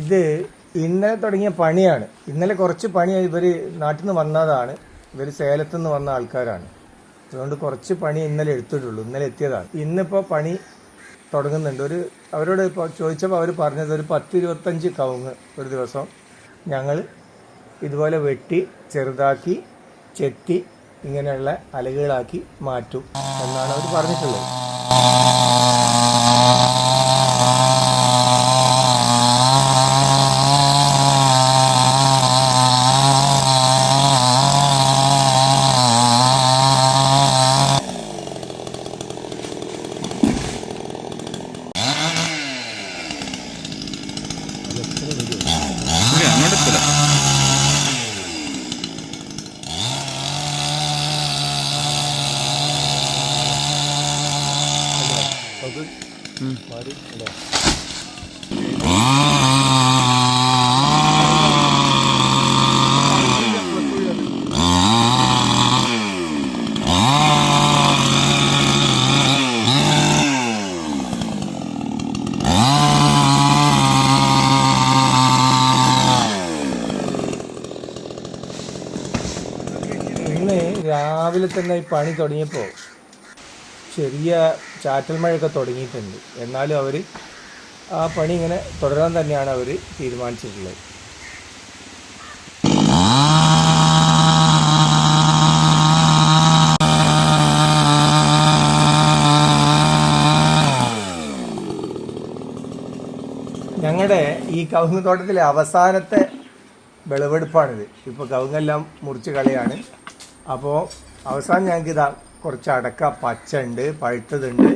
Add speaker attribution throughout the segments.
Speaker 1: ഇത് ഇന്നലെ തുടങ്ങിയ പണിയാണ്. ഇന്നലെ കുറച്ച് പണി ഇവർ നാട്ടിൽ നിന്ന് വന്നതാണ്. ഇവർ സേലത്തു നിന്ന് വന്ന ആൾക്കാരാണ്. അതുകൊണ്ട് കുറച്ച് പണി ഇന്നലെ എടുത്തിട്ടുള്ളൂ. ഇന്നലെ എത്തിയതാണ്. ഇന്നിപ്പോൾ പണി തുടങ്ങുന്നുണ്ട്. ഒരു അവരോട് ഇപ്പോൾ ചോദിച്ചപ്പോൾ അവർ പറഞ്ഞത് ഒരു പത്ത് ഇരുപത്തഞ്ച് കവുങ്ങ് ഒരു ദിവസം ഞങ്ങൾ ഇതുപോലെ വെട്ടി ചെറുതാക്കി ചെത്തി ഇങ്ങനെയുള്ള അലകളാക്കി മാറ്റും എന്നാണ് അവർ പറഞ്ഞിട്ടുള്ളത്. രാവിലെ തന്നെ ഈ പണി തുടങ്ങിയപ്പോൾ ചെറിയ ചാറ്റൽ മഴയൊക്കെ തുടങ്ങിയിട്ടുണ്ട്. എന്നാലും അവർ ആ പണി ഇങ്ങനെ തുടരാൻ തന്നെയാണ് അവർ തീരുമാനിച്ചിട്ടുള്ളത്. ഞങ്ങളുടെ ഈ കവുങ്ങ് തോട്ടത്തിലെ അവസാനത്തെ വിളവെടുപ്പാണിത്. ഇപ്പോൾ കവുങ്ങെല്ലാം മുറിച്ച് കളയാണ്. അപ്പോൾ അവസാനം ഞങ്ങൾക്ക് ഇതാ കുറച്ച് അടക്ക പച്ച ഉണ്ട് പഴുത്തതുണ്ട്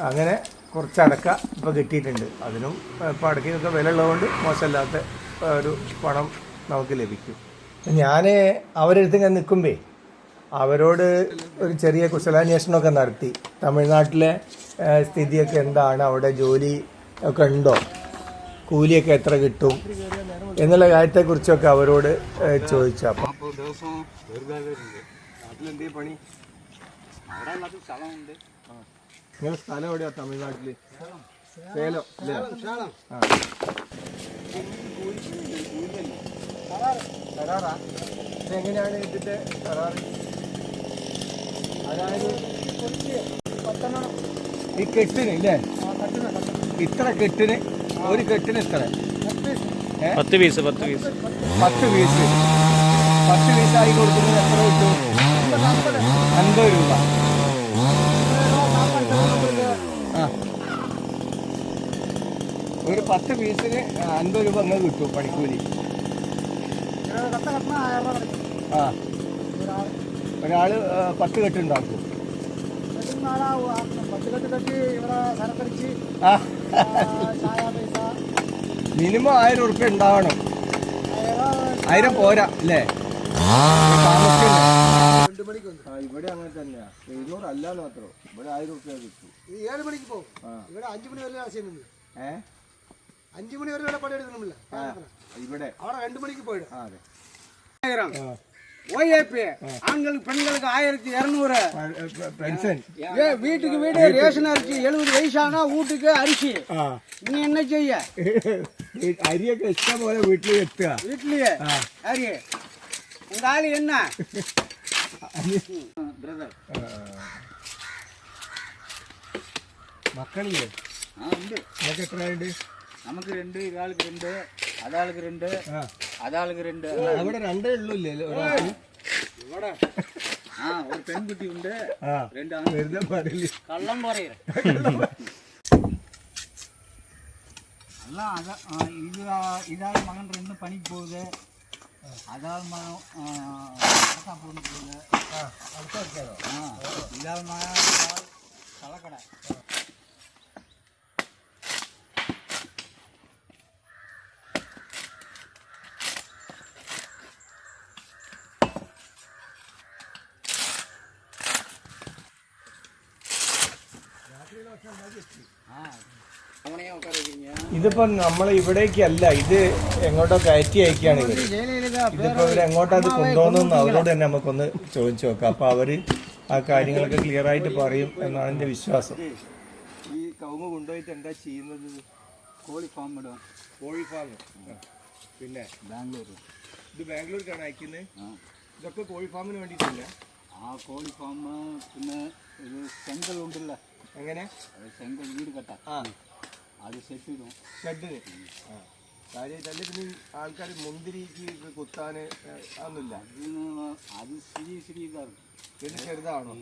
Speaker 1: അങ്ങനെ കുറച്ച് അടക്ക ഇപ്പോൾ കിട്ടിയിട്ടുണ്ട്. അതിനും ഇപ്പോൾ അടക്കയൊക്കെ വില ഉള്ളതുകൊണ്ട് മോശമല്ലാത്ത ഒരു പണം നമുക്ക് ലഭിക്കും. ഞാൻ അവരെടുത്ത് ഞാൻ നിൽക്കുമ്പേ അവരോട് ഒരു ചെറിയ കുശലാന്വേഷണമൊക്കെ നടത്തി. തമിഴ്നാട്ടിലെ സ്ഥിതിയൊക്കെ എന്താണ്? അവിടെ ജോലി ഒക്കെ ഉണ്ടോ? കൂലിയൊക്കെ എത്ര കിട്ടും? എന്നുള്ള കാര്യത്തെക്കുറിച്ചൊക്കെ അവരോട് ചോദിച്ചു. അപ്പം
Speaker 2: നാൽപ്പത് ദിവസം ദീർഘായുണ്ട് നാട്ടിലെന്തേ പണി? അവിടെ എല്ലാത്തും സ്ഥലമുണ്ട്.
Speaker 1: നിങ്ങളുടെ സ്ഥലം എവിടെയാ തമിഴ്നാട്ടിൽ? സേലം അല്ലേ? ആ. കരാറാ? എങ്ങനെയാണ് ഇതിന്റെ കരാറ്? അതായത് ഈ കെട്ടിന് ഇല്ലേ? ഇത്ര കെട്ടിന് ഒരു കെട്ടിന് ഇത്ര?
Speaker 2: പത്ത് പീസ് പത്ത് പീസ്.
Speaker 1: പത്ത് പീസ്. പത്ത് പീസായി കൊടുക്കുന്നത് എത്ര കിട്ടും? അൻപത് രൂപ ഒരു പത്ത് പീസിന് അൻപത് രൂപ അങ്ങ് കിട്ടും പണിക്കൂലി. ആ. ഒരാൾ പത്ത് കെട്ടുണ്ടാക്കും മിനിമം ആയിരം ഉറുപ്പ്യ ഉണ്ടാവണം. ആയിരം പോരാ അല്ലേ? താമസിക്കണ്ടേ? ആ, ഇവിടെ അങ്ങനെ തന്നെയാ എഴുന്നൂറ് അല്ലാന്ന് മാത്രം ഇവിടെ ആയിരം ഉറുപ്പ്യ കിട്ടും
Speaker 3: ഏഴ് മണിക്ക് പോകും
Speaker 1: ആ
Speaker 3: ഇവിടെ അഞ്ചു മണി വരെ ആശയം
Speaker 1: ഏ
Speaker 3: അഞ്ചു മണി വരെ ഇവിടെ പണിയെടുക്കണമില്ല
Speaker 1: ആ, ഇവിടെ
Speaker 3: അവിടെ രണ്ടു மணிக்கு போயிடும்
Speaker 1: ആ അതെ
Speaker 4: ஆயிரம்
Speaker 1: ആ.
Speaker 4: ஓஏபி ஆண்களுக்கு பெண்களுக்கு ஆயிரத்தி இரநூறு
Speaker 1: പ- പ- പെൻഷൻ
Speaker 4: ஏ வீட்டுக்கு வீடு ரேஷன் அரிசி எழுபது வயசானா வீட்டுக்கு அரிசி
Speaker 1: ആ
Speaker 4: நீ என்ன செய்ய
Speaker 1: ഈ അരിയൊക്കെ ഇഷ്ടം പോലെ വീട്ടിൽ എത്തുക
Speaker 4: வீட்லயே
Speaker 1: ആ
Speaker 4: அரி உங்க ஆளு என்ன பிரதர்
Speaker 1: മക്കളില്ലേ
Speaker 4: ஆ உண்டு
Speaker 1: നിനക്ക് എത്രയുണ്ട്
Speaker 4: நமக்கு ரெண்டு இதாளுக்கு ரெண்டு அதாளுக்கு ரெண்டு
Speaker 1: ആ
Speaker 4: அதாளுக்கு ரெண்டு
Speaker 1: അവിടെ രണ്ടേ ഉള്ളൂ ഇല്ലേ ഒരാൾക്ക്
Speaker 4: ஆ ஒரு பெண் குட்டி உண்டு
Speaker 1: ആ
Speaker 4: ரெண்டு
Speaker 1: വെറുതെ പറയില്ല
Speaker 4: கள்ளம் போறீர் எல்லாம் அதான் ஆ, இது இதால் மகன் ரெண்டும் பணிக்கு போகுது அதாவது மரம் போட்டுருக்குது
Speaker 1: அடுத்த இருக்காது
Speaker 4: ஆ இல்லாத மரம் கலக்கடை ஆ
Speaker 1: ഇതിപ്പോ നമ്മളെ ഇവിടേക്കല്ല ഇത് എങ്ങോട്ടോ കയറ്റി അയക്കുകയാണ്
Speaker 4: ഇവർ.
Speaker 1: ഇതിപ്പോ ഇവരെങ്ങോട്ടാ അത് കൊണ്ടുപോകുന്ന അവരോട് തന്നെ നമുക്കൊന്ന് ചോദിച്ചു നോക്കാം. അപ്പൊ അവർ ആ കാര്യങ്ങളൊക്കെ ക്ലിയർ ആയിട്ട് പറയും എന്നാണ് എന്റെ വിശ്വാസം. ഈ കൗമ കൊണ്ടുപോയിട്ട് എന്താ ചെയ്യുന്നത്?
Speaker 4: കോഴി ഫാം ഇടും
Speaker 1: കോഴി ഫാം പിന്നെ
Speaker 4: ബാംഗ്ലൂർ.
Speaker 1: ഇത് ബാംഗ്ലൂർക്കാണ് അയക്കുന്നത് ഇതൊക്കെ കോഴി ഫാമിന് വേണ്ടിയിട്ടില്ല?
Speaker 4: ആ കോഴി ഫാം പിന്നെ ഇത് ചെങ്കൽ ഉണ്ടല്ലോ
Speaker 1: എങ്ങനെ
Speaker 4: ചെങ്കൽ വീട്
Speaker 1: കെട്ടാം.
Speaker 4: അത് ഷെഡിടും
Speaker 1: ഷെഡിന് കാര്യം തന്നെ പിന്നെ ആൾക്കാർ മുന്തിരിക്ക് കുത്താൻ അതൊന്നുമില്ല.
Speaker 4: അത് ശരി ശരി ഇതാണ്
Speaker 1: ചെറുതാണോ?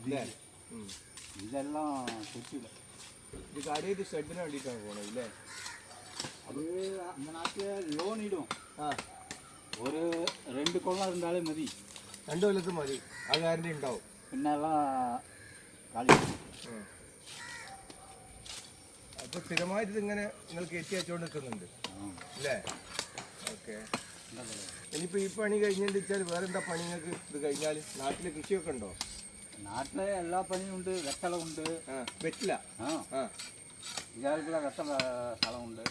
Speaker 4: ഇതെല്ലാം കുറ്റില്ല
Speaker 1: ഇത് കാര്യമായിട്ട് ഷെഡിന് വേണ്ടിയിട്ടാണ് പോകണത് ഇല്ലേ
Speaker 4: അത് ലോൺ ഇടും.
Speaker 1: ആ.
Speaker 4: ഒരു രണ്ട് കൊള്ള ഉണ്ടാലും മതി.
Speaker 1: രണ്ടു കൊല്ലത്ത് മതി. ആ കാര്യം ഉണ്ടാവും.
Speaker 4: പിന്നെ എല്ലാം കളി.
Speaker 1: ഉം. അപ്പൊ സ്ഥിരമായിട്ട് ഇതിങ്ങനെ നിങ്ങൾ കയറ്റി വെച്ചോണ്ട് നിൽക്കുന്നുണ്ട് അല്ലേ? ഓക്കെ. ഇനിയിപ്പോ ഈ പണി കഴിഞ്ഞെന്ന് വെച്ചാൽ വേറെ എന്താ പണി നിങ്ങൾക്ക് ഇത് കഴിഞ്ഞാൽ നാട്ടിൽ കൃഷിയൊക്കെ ഉണ്ടോ?
Speaker 4: നാട്ടിലെ എല്ലാ പണിയും ഉണ്ട്
Speaker 1: വെട്ടളമുണ്ട് വെറ്റില?
Speaker 4: ആ. ഇയാൾക്കുള്ള സ്ഥലമുണ്ട്.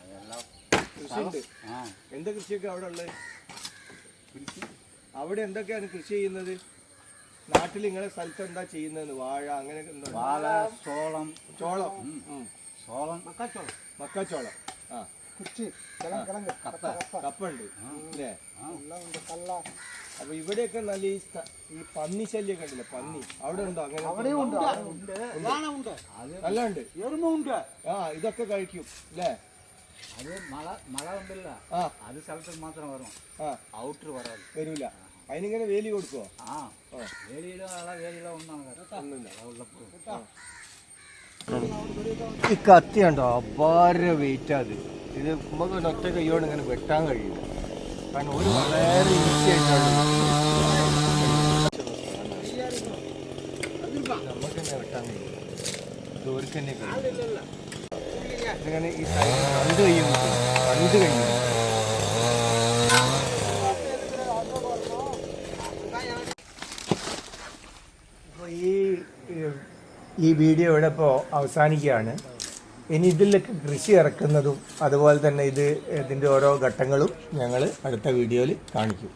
Speaker 4: അതെല്ലാം
Speaker 1: കൃഷിയുണ്ട്? എന്താ കൃഷിയൊക്കെ അവിടെ ഉള്ളത്?
Speaker 4: കൃഷി?
Speaker 1: അവിടെ എന്തൊക്കെയാണ് കൃഷി ചെയ്യുന്നത്? നാട്ടിൽ ഇങ്ങനെ സ്ഥലത്ത് എന്താ ചെയ്യുന്നത് വാഴ അങ്ങനെ
Speaker 4: വാഴ ചോളം.
Speaker 1: ചോളം.
Speaker 4: ചോളം.
Speaker 3: മക്കാച്ചോളം.
Speaker 1: മക്കാച്ചോളം. ആ.
Speaker 4: കപ്പ.
Speaker 1: അല്ലേ
Speaker 3: കള്ള
Speaker 1: അപ്പൊ ഇവിടെയൊക്കെ നല്ല ഈ ഈ പന്നി ശല്യം കണ്ടില്ല പന്നി. അവിടെ ഉണ്ടോ അങ്ങനെ നല്ല ഉണ്ട് ആ ഇതൊക്കെ കഴിക്കും അല്ലേ
Speaker 4: അത് മഴ മഴ ഉണ്ടല്ല.
Speaker 1: ആ.
Speaker 4: അത് സ്ഥലത്ത് മാത്രം വരും
Speaker 1: ആ.
Speaker 4: ഔട്ടർ വരാது
Speaker 1: വരൂല. അതിനിങ്ങനെ വേലി കൊടുക്കുവോ?
Speaker 4: ആ വേലിയിലോ അല്ല വേലിയിലോ ഒന്നാണ്.
Speaker 1: ഒന്നുമില്ല. ഈ കത്തി ഉണ്ടോ അപാര വെയിറ്റ് അത്. ഇത് നമുക്ക് ഒറ്റ കൈയോട് ഇങ്ങനെ വെട്ടാൻ കഴിയും കാരണം ഒരു വളരെ ഈസി ആയിട്ടാണ് നമുക്ക് തന്നെ വെട്ടാൻ കഴിയും ദൂരക്ക് തന്നെ കഴിയും ഇങ്ങനെ ഈ സൈഡ് കണ്ടു കഴിയും കണ്ടു കഴിയും ഈ വീഡിയോ ഇവിടെ ഇപ്പോൾ അവസാനിക്കുകയാണ്. ഇനി ഇതിലൊക്കെ കൃഷി ഇറക്കുന്നതും അതുപോലെ തന്നെ ഇത് ഇതിന്റെ ഓരോ ഘട്ടങ്ങളും ഞങ്ങൾ അടുത്ത വീഡിയോയിൽ കാണിക്കും.